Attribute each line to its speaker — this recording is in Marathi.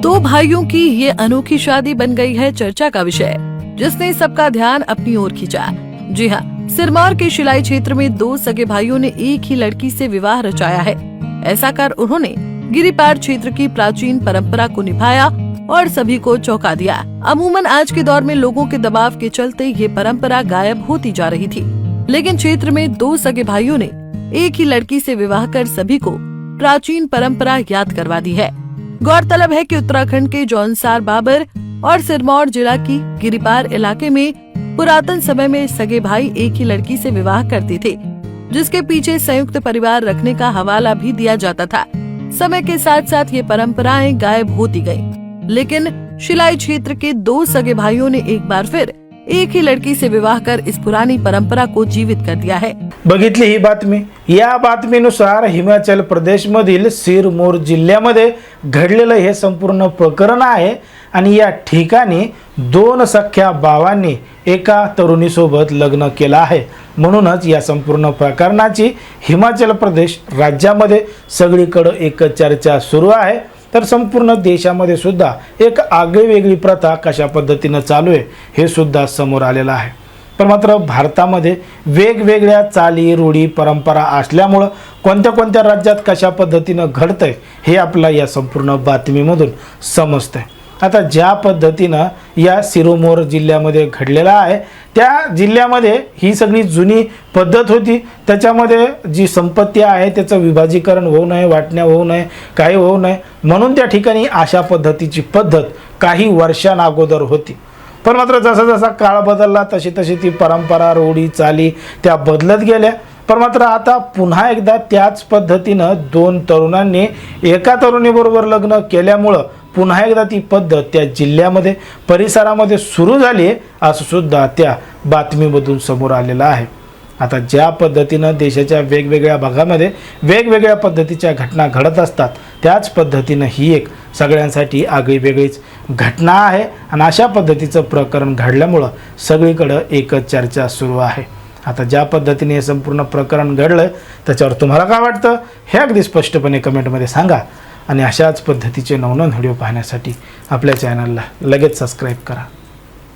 Speaker 1: दो भाइयों की ये अनोखी शादी बन गई है चर्चा का विषय, जिसने सबका ध्यान अपनी ओर खींचा। जी हाँ सिरमौर के शिलाई क्षेत्र में दो सगे भाइयों ने एक ही लड़की से विवाह रचाया है। ऐसा कर उन्होंने गिरिपार क्षेत्र की प्राचीन परंपरा को निभाया और सभी को चौंका दिया। अमूमन आज के दौर में लोगों के दबाव के चलते ये परंपरा गायब होती जा रही थी। लेकिन क्षेत्र में दो सगे भाइयों ने एक ही लड़की से विवाह कर सभी को प्राचीन परंपरा याद करवा दी है। गौरतलब है कि उत्तराखंड के जौनसार बाबर और सिरमौर जिला की गिरिपार इलाके में पुरातन समय में सगे भाई एक ही लड़की से विवाह करते थे, जिसके पीछे संयुक्त परिवार रखने का हवाला भी दिया जाता था। समय के साथ साथ ये परंपराएँ गायब होती गई लेकिन शिलाई क्षेत्र के दो सगे भाइयों ने एक बार फिर एक ही लड़की से विवाह कर इस पुरानी परंपरा को जीवित कर दिया है।
Speaker 2: बघितली ही बातमी. या बातमीनुसार हिमाचल प्रदेशमधील सिरमोर जिल्ह्यामध्ये घडलेलं हे संपूर्ण प्रकरण आहे आणि या ठिकाणी दोन सख्या भावांनी एका तरुणीसोबत लग्न केलं आहे. म्हणूनच या संपूर्ण प्रकरणाची हिमाचल प्रदेश राज्यामध्ये सगळीकडं एक चर्चा सुरू आहे. तर संपूर्ण देशामध्ये सुद्धा एक आगळीवेगळी प्रथा कशा पद्धतीनं चालू आहे हे सुद्धा समोर आलेलं आहे. पण मात्र भारतामध्ये वेगवेगळ्या चाली रूढी परंपरा असल्यामुळं कोणत्या कोणत्या राज्यात कशा पद्धतीनं घडतंय हे आपल्याला या संपूर्ण बातमीमधून समजतंय. आता ज्या पद्धतीनं या सिरोमोर जिल्ह्यामध्ये घडलेला आहे त्या जिल्ह्यामध्ये ही सगळी जुनी पद्धत होती. त्याच्यामध्ये जी संपत्ती आहे त्याचं विभाजीकरण होऊ नये वाटण्या होऊ नये काही होऊ नये म्हणून त्या ठिकाणी अशा पद्धतीची पद्धत काही वर्षांअगोदर होती. पण मात्र जसा जसा काळ बदलला तशी तशी ती परंपरा रूढी चाली त्या बदलत गेल्या. पण मात्र आता पुन्हा एकदा त्याच पद्धतीनं दोन तरुणांनी एका तरुणीबरोबर लग्न केल्यामुळं पुन्हा एकदा ती पद्धत त्या जिल्ह्यामध्ये परिसरामध्ये सुरू झाली आहे असं सुद्धा त्या बातमीमधून समोर आलेलं आहे. आता ज्या पद्धतीनं देशाच्या वेगवेगळ्या भागामध्ये वेगवेगळ्या पद्धतीच्या घटना घडत असतात त्याच पद्धतीनं ही एक सगळ्यांसाठी आगळी वेगळीच घटना आहे आणि अशा पद्धतीचं प्रकरण घडल्यामुळं सगळीकडं एकच चर्चा सुरू आहे. आता ज्या पद्धतीने हे संपूर्ण प्रकरण घडलं त्याच्यावर तुम्हाला काय वाटतं? हे अगदी स्पष्टपणे कमेंटमध्ये सांगा. आणि अशाच पद्धतीचे नवनवन व्हिडिओ पाहण्यासाठी आपल्या चॅनलला लगेच सबस्क्राईब करा.